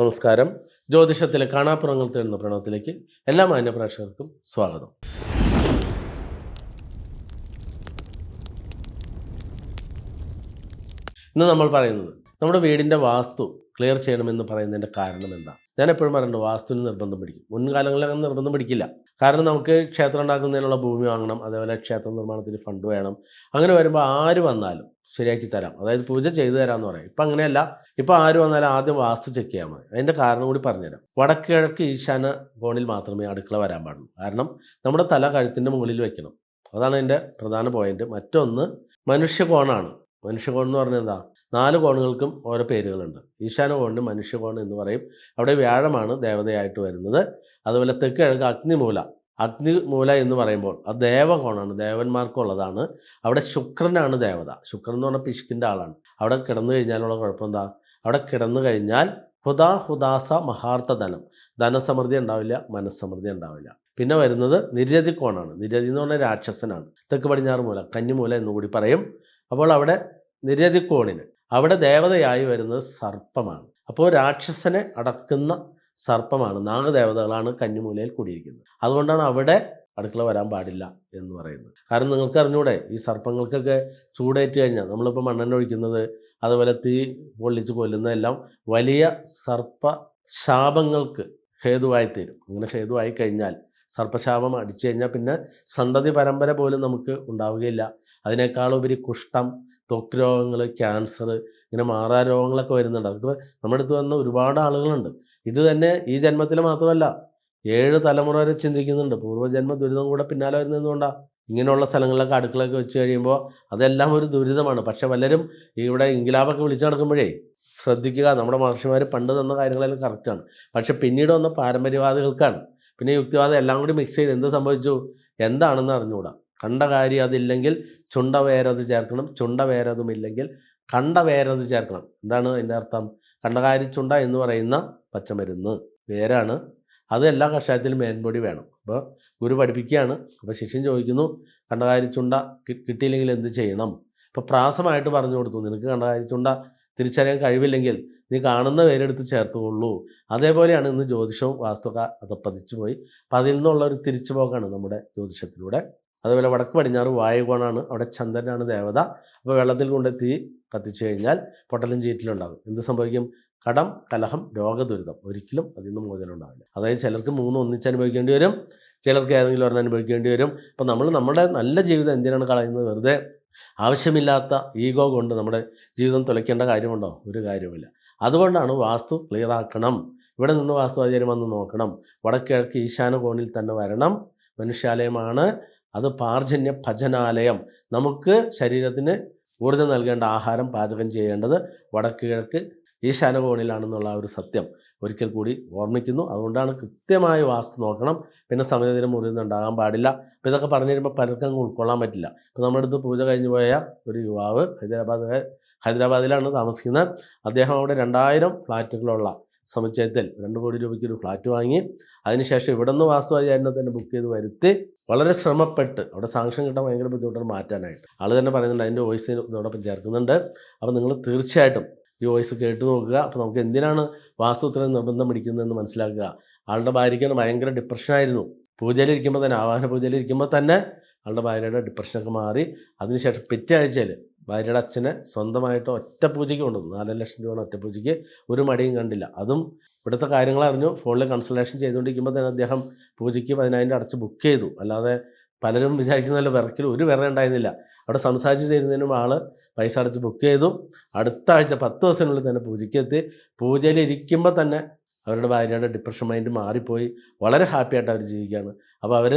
നമസ്കാരം. ജ്യോതിഷത്തിലെ കാണാപ്പുറങ്ങൾ തേടുന്ന പ്രണവത്തിലേക്ക് എല്ലാ മാന്യപ്രേക്ഷകർക്കും സ്വാഗതം. ഇന്ന് നമ്മൾ പറയുന്നത് നമ്മുടെ വീടിന്റെ വാസ്തു ക്ലിയർ ചെയ്യണമെന്ന് പറയുന്നതിന്റെ കാരണം എന്താ? ഞാൻ എപ്പോഴും പറയുന്നുണ്ട് വാസ്തുവിന് നിർബന്ധം പിടിക്കും. മുൻകാലങ്ങളിൽ അങ്ങനെ നിർബന്ധം പിടിക്കില്ല. കാരണം നമുക്ക് ക്ഷേത്രം ഉണ്ടാക്കുന്നതിനുള്ള ഭൂമി വാങ്ങണം അതേപോലെ ക്ഷേത്ര നിർമ്മാണത്തിന് ഫണ്ട് വേണം. അങ്ങനെ വരുമ്പോൾ ആര് വന്നാലും ശരിയാക്കി തരാം. അതായത് പൂജ ചെയ്തു തരാമെന്ന് പറയാം. ഇപ്പം അങ്ങനെയല്ല. ഇപ്പം ആര് വന്നാലും ആദ്യം വാസ്തു ചെക്ക് ചെയ്യാൻ മതി. അതിന്റെ കാരണം കൂടി പറഞ്ഞുതരാം. വടക്ക് കിഴക്ക് ഈശാന കോണിൽ മാത്രമേ അടുക്കള വരാൻ പാടുള്ളൂ. കാരണം നമ്മുടെ തല കഴുത്തിന്റെ മുകളിൽ വെക്കണം. അതാണ് എന്റെ പ്രധാന പോയിന്റ് മറ്റൊന്ന് മനുഷ്യകോണാണ് മനുഷ്യകോൺ എന്ന് പറഞ്ഞാൽ എന്താ നാല് കോണുകൾക്കും ഓരോ പേരുകളുണ്ട്. ഈശാന കോണിന് മനുഷ്യകോൺ എന്ന് പറയും. അവിടെ വ്യാഴമാണ് ദേവതയായിട്ട് വരുന്നത്. അതുപോലെ തെക്ക് കിഴക്ക് അഗ്നിമൂല. അഗ്നിമൂല എന്ന് പറയുമ്പോൾ അത് ദേവകോണാണ് ദേവന്മാർക്കുള്ളതാണ്. അവിടെ ശുക്രനാണ് ദേവത. ശുക്രൻ എന്ന് പറഞ്ഞാൽ പിശുക്കിന്റെ ആളാണ്. അവിടെ കിടന്നു കഴിഞ്ഞാലുള്ള കുഴപ്പം എന്താ അവിടെ കിടന്നു കഴിഞ്ഞാൽ ഹുദാ ഹുദാസ മഹാർത്ഥ ധനം. ധനസമൃദ്ധി ഉണ്ടാവില്ല മനസ്സമൃദ്ധി ഉണ്ടാവില്ല. പിന്നെ വരുന്നത് നിര്യതി കോണാണ്. നിര്യതി എന്ന് പറഞ്ഞാൽ രാക്ഷസനാണ്. തെക്ക് പടിഞ്ഞാറ് മൂല കന്നിമൂല എന്നുകൂടി പറയും. അപ്പോൾ അവിടെ നിരതിക്കോണിന് അവിടെ ദേവതയായി വരുന്നത് സർപ്പമാണ്. അപ്പോൾ രാക്ഷസനെ അടക്കുന്ന സർപ്പമാണ്. നാഗദേവതകളാണ് കന്നിമൂലയിൽ കൂടിയിരിക്കുന്നത്. അതുകൊണ്ടാണ് അവിടെ അടുക്കള വരാൻ പാടില്ല എന്ന് പറയുന്നത്. കാരണം നിങ്ങൾക്ക് അറിഞ്ഞൂടെ ഈ സർപ്പങ്ങൾക്കൊക്കെ ചൂടേറ്റ് കഴിഞ്ഞാൽ നമ്മളിപ്പോൾ മണ്ണെണ്ണ ഒഴിക്കുന്നത് അതുപോലെ തീ പൊള്ളിച്ച് കൊല്ലുന്നതെല്ലാം വലിയ സർപ്പ ശാപങ്ങൾക്ക് ഹേതുവായി തീരും അങ്ങനെ ഹേതുവായി കഴിഞ്ഞാൽ സർപ്പശാപം അടിച്ചു കഴിഞ്ഞാൽ പിന്നെ സന്തതി പരമ്പര പോലും നമുക്ക് ഉണ്ടാവുകയില്ല. അതിനേക്കാളുപരി കുഷ്ഠം ത്വക്ക് രോഗങ്ങൾ ക്യാൻസർ ഇങ്ങനെ മാറാ രോഗങ്ങളൊക്കെ വരുന്നുണ്ട്. അതൊക്കെ നമ്മുടെ അടുത്ത് വന്ന ഒരുപാട് ആളുകളുണ്ട്. ഇത് തന്നെ ഈ ജന്മത്തിൽ മാത്രമല്ല ഏഴ് തലമുറ വരെ ചിന്തിക്കുന്നുണ്ട്. പൂർവജന്മ ദുരിതം കൂടെ പിന്നാലെ വരുന്നതുകൊണ്ടാണ് ഇങ്ങനെയുള്ള സ്ഥലങ്ങളിലൊക്കെ അടുക്കളൊക്കെ വെച്ച് കഴിയുമ്പോൾ അതെല്ലാം ഒരു ദുരിതമാണ്. പക്ഷെ പലരും ഇവിടെ ഇൻകിലാബൊക്കെ വിളിച്ചു നടക്കുമ്പോഴേ ശ്രദ്ധിക്കുക നമ്മുടെ മഹർഷിമാർ പണ്ട് തന്ന കാര്യങ്ങളെല്ലാം കറക്റ്റാണ്. പക്ഷെ പിന്നീട് വന്ന പാരമ്പര്യവാദികൾക്കാണ്. പിന്നെ യുക്തിവാദം എല്ലാം കൂടി മിക്സ് ചെയ്ത് എന്ത് സംഭവിച്ചു? എന്താണെന്ന് അറിഞ്ഞുകൂടാ. കണ്ട കാര്യം അതില്ലെങ്കിൽ ചുണ്ട വേരത് ചേർക്കണം ചുണ്ട വേരതുമില്ലെങ്കിൽ കണ്ട വേരത് ചേർക്കണം. എന്താണ് അതിന്റെ അർത്ഥം? കണ്ടകാരി ചുണ്ട എന്ന് പറയുന്ന പച്ചമരുന്ന് വേരാണ്. അത് എല്ലാ കഷായത്തിലും മേൻപൊടി വേണം. അപ്പോൾ ഗുരു പഠിപ്പിക്കുകയാണ്. അപ്പോൾ ശിഷ്യൻ ചോദിക്കുന്നു കണ്ടകാരി ചുണ്ട കിട്ടിയില്ലെങ്കിൽ എന്ത് ചെയ്യണം? അപ്പോൾ പ്രാസമായിട്ട് പറഞ്ഞു കൊടുത്തു. നിനക്ക് കണ്ടകാരി ചുണ്ട തിരിച്ചറിയാൻ കഴിവില്ലെങ്കിൽ നീ കാണുന്ന പേരെടുത്ത് ചേർത്തുകൊള്ളൂ. അതേപോലെയാണ് ഇന്ന് ജ്യോതിഷവും വാസ്തുക അതപ്പതിച്ചു പോയി അപ്പം അതിൽ നിന്നുള്ള ഒരു തിരിച്ചുപോക്കാണ് നമ്മുടെ ജ്യോതിഷത്തിലൂടെ. അതുപോലെ വടക്ക് പടിഞ്ഞാറ് വായുകോണാണ് അവിടെ ചന്ദ്രനാണ് ദേവത. അപ്പോൾ വെള്ളത്തിൽ കൊണ്ട് തീ കത്തിച്ചു കഴിഞ്ഞാൽ പൊട്ടലും ചീറ്റിലുണ്ടാകും എന്ത് സംഭവിക്കും? കടം കലഹം രോഗദുരിതം ഒരിക്കലും അതിൽ നിന്ന് മോചനം ഉണ്ടാവില്ല അതായത് ചിലർക്ക് മൂന്ന് ഒന്നിച്ച് അനുഭവിക്കേണ്ടി വരും ചിലർക്ക് ഏതെങ്കിലും ഒരെണ്ണം അനുഭവിക്കേണ്ടി വരും. അപ്പോൾ നമ്മൾ നമ്മുടെ നല്ല ജീവിതം എന്തിനാണ് കളയുന്നത്? വെറുതെ ആവശ്യമില്ലാത്ത ഈഗോ കൊണ്ട് നമ്മുടെ ജീവിതം തുലയ്ക്കേണ്ട കാര്യമുണ്ടോ? ഒരു കാര്യവുമില്ല. അതുകൊണ്ടാണ് വാസ്തു ക്ലിയർ ആക്കണം. ഇവിടെ നിന്ന് വാസ്തുവാചാര്യം വന്ന് നോക്കണം. വടക്കിഴക്ക് ഈശാന കോണിൽ തന്നെ വരണം. മനുഷ്യാലയമാണ്. അത് പാർജന്യ ഭജനാലയം. നമുക്ക് ശരീരത്തിന് ഊർജം നൽകേണ്ട ആഹാരം പാചകം ചെയ്യേണ്ടത് വടക്ക് കിഴക്ക് ഈശാന കോണിലാണെന്നുള്ള ആ ഒരു സത്യം ഒരിക്കൽ കൂടി ഓർമ്മിക്കുന്നു. അതുകൊണ്ടാണ് കൃത്യമായി വാസ്തു നോക്കണം. പിന്നെ സമയത്തിന് മുറിയൊന്നും ഉണ്ടാകാൻ പാടില്ല. അപ്പോൾ ഇതൊക്കെ പറഞ്ഞു കഴിയുമ്പോൾ പലർക്കും ഉൾക്കൊള്ളാൻ പറ്റില്ല. ഇപ്പോൾ നമ്മുടെ അടുത്ത് പൂജ കഴിഞ്ഞു പോയ ഒരു യുവാവ് ഹൈദരാബാദ് ഹൈദരാബാദിലാണ് താമസിക്കുന്നത്. അദ്ദേഹം അവിടെ രണ്ടായിരം ഫ്ലാറ്റുകളുള്ള സമുച്ചയത്തിൽ രണ്ട് കോടി രൂപയ്ക്ക് ഒരു ഫ്ലാറ്റ് വാങ്ങി അതിനുശേഷം ഇവിടെ നിന്ന് വാസ്തുവാചാരനെ തന്നെ ബുക്ക് ചെയ്ത് വരുത്തി വളരെ ശ്രമപ്പെട്ട് അവിടെ സാങ്ഷൻ കിട്ടാൻ ഭയങ്കര ബുദ്ധിമുട്ടാണ് മാറ്റാനായിട്ട്. ആൾ തന്നെ പറയുന്നുണ്ട് അതിന്റെ വോയിസ് ഇതോടൊപ്പം ചേർക്കുന്നുണ്ട്. അപ്പോൾ നിങ്ങൾ തീർച്ചയായിട്ടും ഈ വോയിസ് കേട്ട് നോക്കുക. അപ്പോൾ നമുക്ക് എന്തിനാണ് വാസ്തു ഇത്രയും നിർബന്ധം പിടിക്കുന്നതെന്ന് മനസ്സിലാക്കുക. ആളുടെ ഭാര്യയ്ക്കാണ് ഭയങ്കര ഡിപ്രഷനായിരുന്നു പൂജയിലിരിക്കുമ്പോൾ തന്നെ ആവാഹന പൂജയിലിരിക്കുമ്പോൾ തന്നെ ആളുടെ ഭാര്യയുടെ ഡിപ്രഷനൊക്കെ മാറി. അതിനുശേഷം പിറ്റേ ആഴ്ചയിൽ ഭാര്യയുടെ അച്ഛനെ സ്വന്തമായിട്ട് ഒറ്റ പൂജയ്ക്ക് കൊണ്ടുവന്നു. നാലര ലക്ഷം രൂപ ഒറ്റ പൂജയ്ക്ക്. ഒരു മടിയും കണ്ടില്ല. അതും ഇവിടുത്തെ കാര്യങ്ങൾ അറിഞ്ഞു. ഫോണിൽ കൺസൾട്ടേഷൻ ചെയ്തുകൊണ്ടിരിക്കുമ്പോൾ തന്നെ അദ്ദേഹം പൂജയ്ക്ക് പതിനായിരം അടച്ച് ബുക്ക് ചെയ്തു. അല്ലാതെ പലരും വിചാരിക്കുന്നതല്ല വിറക്കിൽ ഒരു വിറ ഉണ്ടായിരുന്നില്ല. അവിടെ സംസാരിച്ച് തരുന്നതിനും ആൾ പൈസ അടച്ച് ബുക്ക് ചെയ്തു. അടുത്ത ആഴ്ച പത്ത് ദിവസത്തിനുള്ളിൽ തന്നെ പൂജയ്ക്ക് എത്തി. പൂജയിൽ ഇരിക്കുമ്പോൾ തന്നെ അവരുടെ ഭാര്യയുടെ ഡിപ്രഷൻ മൈൻഡ് മാറിപ്പോയി. വളരെ ഹാപ്പി ആയിട്ട് അവർ ജീവിക്കുകയാണ്. അപ്പോൾ അവർ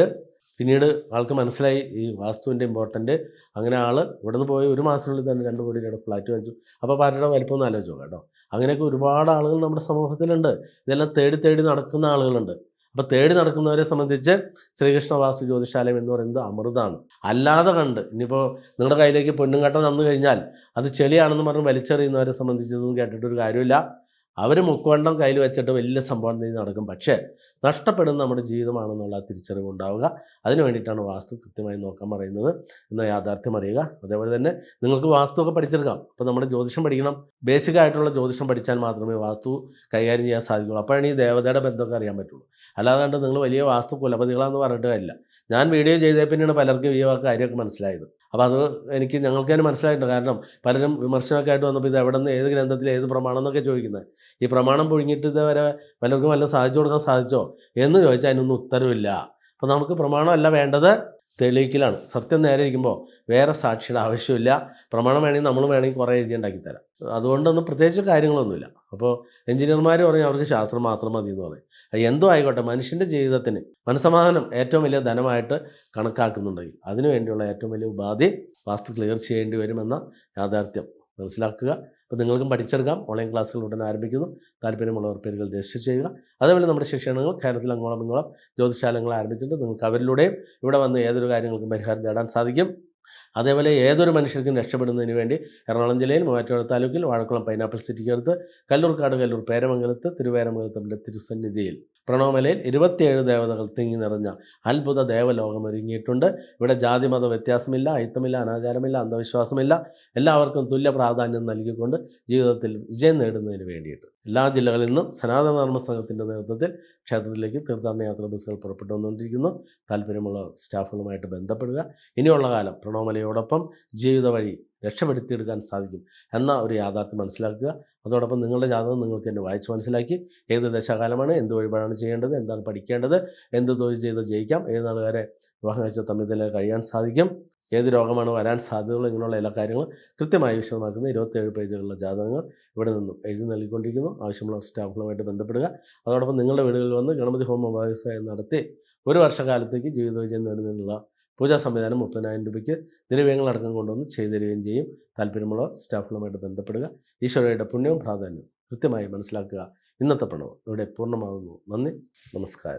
പിന്നീട് ആൾക്ക് മനസ്സിലായി ഈ വാസ്തുവിന്റെ ഇമ്പോർട്ടന്റ് അങ്ങനെ ആൾ ഇവിടെ നിന്ന് പോയി ഒരു മാസത്തിനുള്ളിൽ തന്നെ രണ്ട് കോടി രൂപയുടെ ഫ്ലാറ്റ് വാങ്ങിച്ചു. അപ്പോൾ പാർട്ടിയുടെ വലിപ്പം ഒന്ന് ആലോചിച്ചു കേട്ടോ. അങ്ങനെയൊക്കെ ഒരുപാട് ആളുകൾ നമ്മുടെ സമൂഹത്തിലുണ്ട്. ഇതെല്ലാം തേടി തേടി നടക്കുന്ന ആളുകളുണ്ട്. അപ്പോൾ തേടി നടക്കുന്നവരെ സംബന്ധിച്ച് ശ്രീകൃഷ്ണ വാസ്തു ജ്യോതിഷാലയം എന്ന് പറയുന്നത് അമൃതാണ്. അല്ലാതെ കണ്ട് ഇനിയിപ്പോൾ നിങ്ങളുടെ കയ്യിലേക്ക് പൊന്നും കട്ട തന്നു കഴിഞ്ഞാൽ അത് ചെളിയാണെന്ന് പറഞ്ഞ് വലിച്ചെറിയുന്നവരെ സംബന്ധിച്ചതൊന്നും കേട്ടിട്ടൊരു കാര്യമില്ല. അവർ മുക്കുവണ്ടം കയ്യിൽ വെച്ചിട്ട് വലിയ സംഭവം ചെയ്ത് നടക്കും. പക്ഷേ നഷ്ടപ്പെടുന്ന നമ്മുടെ ജീവിതമാണെന്നുള്ള തിരിച്ചറിവ് ഉണ്ടാവുക. അതിന് വേണ്ടിയിട്ടാണ് വാസ്തു കൃത്യമായി നോക്കാൻ പറയുന്നത് എന്ന യാഥാർത്ഥ്യം അറിയുക. അതേപോലെ തന്നെ നിങ്ങൾക്ക് വാസ്തുവൊക്കെ പഠിച്ചെടുക്കാം. അപ്പോൾ നമ്മുടെ ജ്യോതിഷം പഠിക്കണം. ബേസിക് ആയിട്ടുള്ള ജ്യോതിഷം പഠിച്ചാൽ മാത്രമേ വാസ്തു കൈകാര്യം ചെയ്യാൻ സാധിക്കുള്ളൂ അപ്പോഴാണ് ഈ ദേവതയുടെ ബന്ധമൊക്കെ അറിയാൻ പറ്റുള്ളൂ. അല്ലാതെ നിങ്ങൾ വലിയ വാസ്തു കുലപതികളാന്ന് പറഞ്ഞിട്ട് കാര്യമില്ല. ഞാൻ വീഡിയോ ചെയ്തേ പിന്നെയാണ് പലർക്കും ഈ കാര്യമൊക്കെ മനസ്സിലായത്. അപ്പോൾ അത് എനിക്ക് ഞങ്ങൾക്ക് തന്നെ മനസ്സിലായിട്ടുണ്ട്. കാരണം പലരും വിമർശനമൊക്കെ ആയിട്ട് വന്നപ്പോൾ ഇത് എവിടെ നിന്ന് ഏത് ഗ്രന്ഥത്തിൽ ഏത് പ്രമാണം എന്നൊക്കെ ചോദിക്കുന്നത്. ഈ പ്രമാണം പൊഴിഞ്ഞിട്ട് ഇതുവരെ പലർക്കും വല്ല സാധിച്ചു കൊടുക്കാൻ സാധിച്ചോ എന്ന് ചോദിച്ചാൽ അതിനൊന്നും ഉത്തരവില്ല. അപ്പോൾ നമുക്ക് പ്രമാണമല്ല വേണ്ടത് തെളിയിക്കലാണ്. സത്യം നേരെ ഇരിക്കുമ്പോൾ വേറെ സാക്ഷിയുടെ ആവശ്യമില്ല. പ്രമാണം വേണമെങ്കിൽ നമ്മൾ വേണമെങ്കിൽ കുറേ എഴുതി ഉണ്ടാക്കി അതുകൊണ്ടൊന്നും പ്രത്യേകിച്ച് കാര്യങ്ങളൊന്നുമില്ല. അപ്പോൾ എഞ്ചിനീയർമാർ പറയും അവർക്ക് ശാസ്ത്രം മാത്രം മതി എന്ന് പറയും എന്തോ ആയിക്കോട്ടെ മനുഷ്യന്റെ ജീവിതത്തിന് മനസ്സമാധാനം ഏറ്റവും വലിയ ധനമായിട്ട് കണക്കാക്കുന്നുണ്ടെങ്കിൽ അതിനുവേണ്ടിയുള്ള ഏറ്റവും വലിയ ഉപാധി വാസ്തു ക്ലിയർ ചെയ്യേണ്ടി വരുമെന്ന യാഥാർത്ഥ്യം മനസ്സിലാക്കുക. അപ്പോൾ നിങ്ങൾക്കും പഠിച്ചെടുക്കാം. ഓൺലൈൻ ക്ലാസ്സുകൾ ഉടൻ ആരംഭിക്കുന്നു. താല്പര്യമുള്ളവർ പേരുകൾ രജിസ്റ്റർ ചെയ്യുക. അതേപോലെ നമ്മുടെ ശിക്ഷണങ്ങൾ കേരളത്തിൽ അങ്ങോളം ഇങ്ങോളം ജ്യോതിശാലങ്ങൾ ആരംഭിച്ചിട്ടുണ്ട്. നിങ്ങൾക്ക് അവരിലൂടെയും ഇവിടെ വന്ന് ഏതൊരു കാര്യങ്ങൾക്കും പരിഹാരം നേടാൻ സാധിക്കും. അതേപോലെ ഏതൊരു മനുഷ്യർക്കും രക്ഷപ്പെടുന്നതിന് വേണ്ടി എറണാകുളം ജില്ലയിൽ മൂവാറ്റുപുഴ താലൂക്കിൽ വാഴക്കുളം പൈനാപ്പിൾ സിറ്റിക്കടുത്ത് കല്ലൂർക്കാട് കല്ലൂർ പേരമംഗലത്ത് തിരുവേരമംഗലത്തിന്റെ തിരുസന്നിധിയിൽ പ്രണവമലയിൽ ഇരുപത്തിയേഴ് ദേവതകൾ തിങ്ങി നിറഞ്ഞ അത്ഭുത ദേവലോകം ഒരുങ്ങിയിട്ടുണ്ട്. ഇവിടെ ജാതി മത വ്യത്യാസമില്ല അയിത്തമില്ല അനാചാരമില്ല അന്ധവിശ്വാസമില്ല. എല്ലാവർക്കും തുല്യ പ്രാധാന്യം നൽകിക്കൊണ്ട് ജീവിതത്തിൽ വിജയം നേടുന്നതിന് വേണ്ടിയിട്ട്. എല്ലാ ജില്ലകളിൽ നിന്നും സനാതന ധർമ്മ സംഘത്തിന്റെ നേതൃത്വത്തിൽ ക്ഷേത്രത്തിലേക്ക് തീർത്ഥാടന യാത്രാ ബസ്സുകൾ പുറപ്പെട്ടു വന്നുകൊണ്ടിരിക്കുന്നു താല്പര്യമുള്ള സ്റ്റാഫുകളുമായിട്ട് ബന്ധപ്പെടുക. ഇനിയുള്ള കാലം പ്രണവമലയോടൊപ്പം ജീവിത വഴി രക്ഷപ്പെടുത്തിയെടുക്കാൻ സാധിക്കും എന്ന ഒരു യാഥാർത്ഥ്യം മനസ്സിലാക്കുക. അതോടൊപ്പം നിങ്ങളുടെ ജാതകം നിങ്ങൾക്ക് തന്നെ വായിച്ച് മനസ്സിലാക്കി. ഏത് ദശകാലമാണ് എന്ത് വഴിപാടാണ് ചെയ്യേണ്ടത് എന്താണ് പഠിക്കേണ്ടത് എന്ത് തൊഴിൽ ചെയ്ത് ജയിക്കാം ഏത് നാളുകാരെ വിവാഹം കഴിച്ച തമ്മിൽ കഴിയാൻ സാധിക്കും ഏത് രോഗമാണ് വരാൻ സാധ്യതകൾ ഇങ്ങനെയുള്ള എല്ലാ കാര്യങ്ങളും കൃത്യമായി വിശദമാക്കുന്ന ഇരുപത്തേഴ് പേജുകളുള്ള ജാതകങ്ങൾ ഇവിടെ നിന്നും എഴുതി നൽകിക്കൊണ്ടിരിക്കുന്നു. ആവശ്യമുള്ള സ്റ്റാഫുകളുമായിട്ട് ബന്ധപ്പെടുക. അതോടൊപ്പം നിങ്ങളുടെ വീടുകളിൽ വന്ന് ഗണപതി ഹോമം വ്യവസായം നടത്തി ഒരു വർഷക്കാലത്തേക്ക് ജീവിത വിജയം നേടുന്നതിനുള്ള പൂജാ സംവിധാനം മുപ്പതിനായിരം രൂപയ്ക്ക് ദിനവ്യങ്ങളടക്കം കൊണ്ടുവന്ന് ചെയ്തു തരികയും ചെയ്യും. താല്പര്യമുള്ള സ്റ്റാഫുകളുമായിട്ട് ബന്ധപ്പെടുക. ഈശ്വരയുടെ പുണ്യവും പ്രാധാന്യവും കൃത്യമായി മനസ്സിലാക്കുക. ഇന്നത്തെ പ്രണവം ഇവിടെ പൂർണമാകുന്നു. നന്ദി. നമസ്കാരം.